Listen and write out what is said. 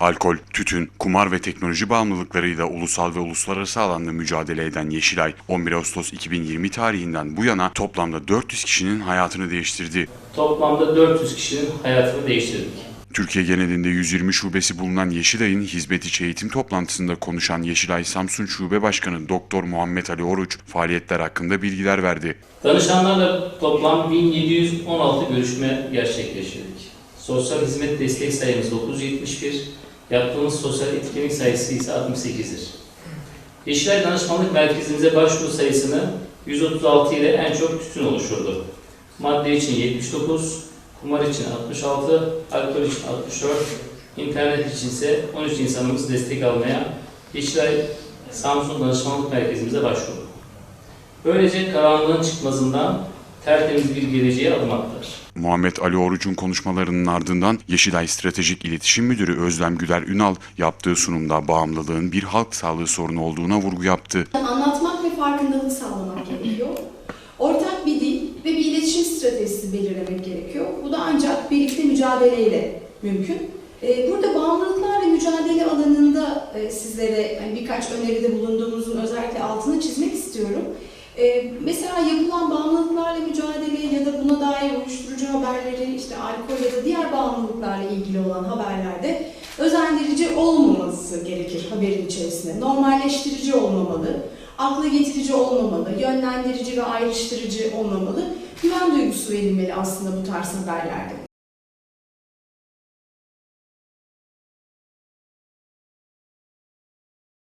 Alkol, tütün, kumar ve teknoloji bağımlılıklarıyla ulusal ve uluslararası alanda mücadele eden Yeşilay, 11 Ağustos 2020 tarihinden bu yana toplamda 400 kişinin hayatını değiştirdi. Toplamda 400 kişinin hayatını değiştirdik. Türkiye genelinde 120 şubesi bulunan Yeşilay'ın hizmet içi eğitim toplantısında konuşan Yeşilay Samsun Şube Başkanı Doktor Muhammed Ali Oruç faaliyetler hakkında bilgiler verdi. Danışanlarla toplam 1716 görüşme gerçekleştirdik. Sosyal hizmet destek sayımız 971, yaptığımız sosyal etkinlik sayısı ise 68'dir. Yeşilay Danışmanlık Merkezimize başvuru sayısını 136 ile en çok tütün oluşturdu. Madde için 79, kumar için 66, alkol için 64, internet için ise 13 insanımız destek almaya Yeşilay Samsun Danışmanlık Merkezimize başvurdu. Böylece karanlığın çıkmazından tertemiz bir geleceğe adım attılar. Muhammed Ali Oruç'un konuşmalarının ardından Yeşilay Stratejik İletişim Müdürü Özlem Güler Ünal yaptığı sunumda bağımlılığın bir halk sağlığı sorunu olduğuna vurgu yaptı. Anlatmak ve farkındalık sağlamak gerekiyor. Ortak bir dil ve bir iletişim stratejisi belirlemek gerekiyor. Bu da ancak birlikte mücadeleyle mümkün. Ee, Burada bağımlılıklarla mücadele alanında e, sizlere hani birkaç öneride bulunduğumuzun özellikle altını çizmek istiyorum. Ee, Mesela yapılan bağımlılıklarla mücadele ya da buna dair uyuşturucu haberleri, işte alkol ya da diğer bağımlılıklarla ilgili olan haberlerde özendirici olmaması gerekir haberin içerisinde. Normalleştirici olmamalı, akla getirici olmamalı, yönlendirici ve ayrıştırıcı olmamalı. Güven duygusu verilmeli aslında bu tarz haberlerde.